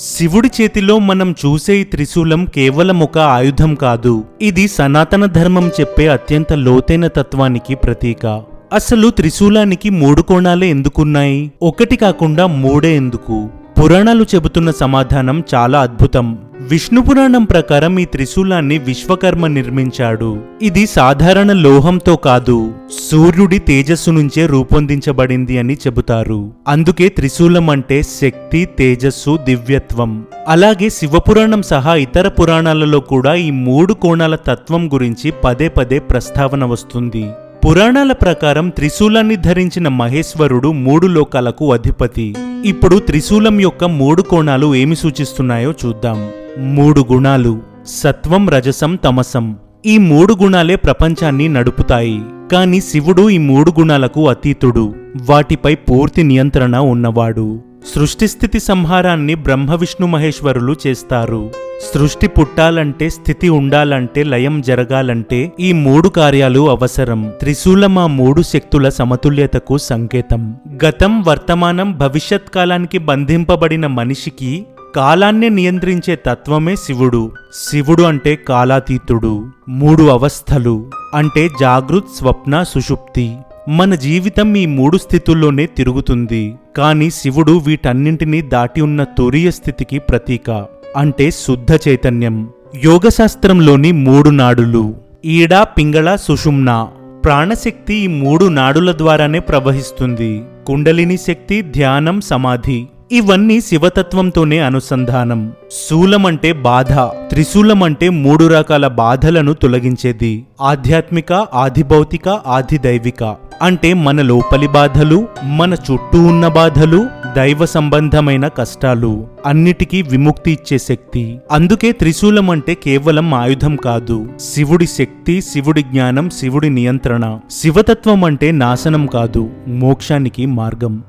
శివుడి చేతిలో మనం చూసే ఈ త్రిశూలం కేవలం ఒక ఆయుధం కాదు. ఇది సనాతన ధర్మం చెప్పే అత్యంత లోతైన తత్వానికి ప్రతీక. అసలు త్రిశూలానికి మూడు కోణాలే ఎందుకున్నాయి? ఒకటి కాకుండా మూడే ఎందుకు? పురాణాలు చెబుతున్న సమాధానం చాలా అద్భుతం. విష్ణు పురాణం ప్రకారం ఈ త్రిశూలాన్ని విశ్వకర్మ నిర్మించాడు. ఇది సాధారణ లోహంతో కాదు సూర్యుడి తేజస్సు నుంచే రూపొందించబడింది అని చెబుతారు. అందుకే త్రిశూలం అంటే శక్తి తేజస్సు దివ్యత్వం. అలాగే శివపురాణం సహా ఇతర పురాణాలలో కూడా ఈ మూడు కోణాల తత్వం గురించి పదే పదే ప్రస్తావన వస్తుంది. పురాణాల ప్రకారం త్రిశూలాన్ని ధరించిన మహేశ్వరుడు మూడు లోకాలకు అధిపతి. ఇప్పుడు త్రిశూలం యొక్క మూడు కోణాలు ఏమి సూచిస్తున్నాయో చూద్దాం. మూడు గుణాలు. సత్వం రజసం తమసం. ఈ మూడు గుణాలే ప్రపంచాన్ని నడుపుతాయి. కాని శివుడు ఈ మూడు గుణాలకు అతీతుడు. వాటిపై పూర్తి నియంత్రణ ఉన్నవాడు. సృష్టిస్థితి సంహారాన్ని బ్రహ్మ విష్ణు మహేశ్వరులు చేస్తారు. సృష్టి పుట్టాలంటే స్థితి ఉండాలంటే లయం జరగాలంటే ఈ మూడు కార్యాలు అవసరం. త్రిశూలం ఆ మూడు శక్తుల సమతుల్యతకు సంకేతం. గతం వర్తమానం భవిష్యత్ కాలానికి బంధింపబడిన మనిషికి కాలాన్ని నియంత్రించే తత్వమే శివుడు. శివుడు అంటే కాలాతీతుడు మూడు అవస్థలు అంటే జాగృత్ స్వప్న సుషుప్తి. మన జీవితం ఈ మూడు స్థితుల్లోనే తిరుగుతుంది. కానీ శివుడు వీటన్నింటినీ దాటి ఉన్న తురియ స్థితికి ప్రతీక అంటే శుద్ధ చైతన్యం. యోగశాస్త్రంలోని మూడు నాడులు ఈడ పింగళ సుషుమ్న. ప్రాణశక్తి ఈ మూడు నాడుల ద్వారానే ప్రవహిస్తుంది. కుండలిని శక్తి ధ్యానం సమాధి. ఇవన్నీ శివతత్వంతోనే అనుసంధానం. శూలం అంటే బాధ త్రిశూలం అంటే మూడు రకాల బాధలను తొలగించేది. ఆధ్యాత్మిక ఆధిభౌతిక ఆధిదైవిక. అంటే మన లోపలి బాధలు మన చుట్టూ ఉన్న బాధలు దైవ సంబంధమైన కష్టాలు. అన్నిటికీ విముక్తి ఇచ్చే శక్తి. అందుకే త్రిశూలం అంటే కేవలం ఆయుధం కాదు. శివుడి శక్తి శివుడి జ్ఞానం శివుడి నియంత్రణ. శివతత్వం అంటే నాశనం కాదు మోక్షానికి మార్గం.